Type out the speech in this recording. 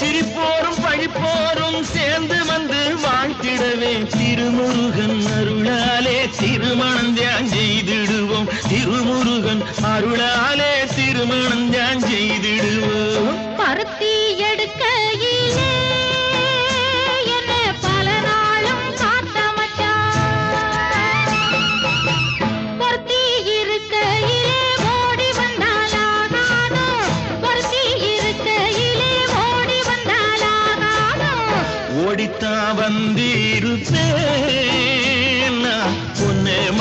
சிரிப்போரும் பழிப்போரும் சேர்ந்து வந்து வாழ்த்திடவே திருமுருகன் அருளாலே திருமணம் தியான் செய்திடுவோம். திருமுருகன் அருளாலே திருமணம் தியான் செய்திடுவோம். பருத்தி எடுக்க ஓடித்தான் வந்தீருச்சே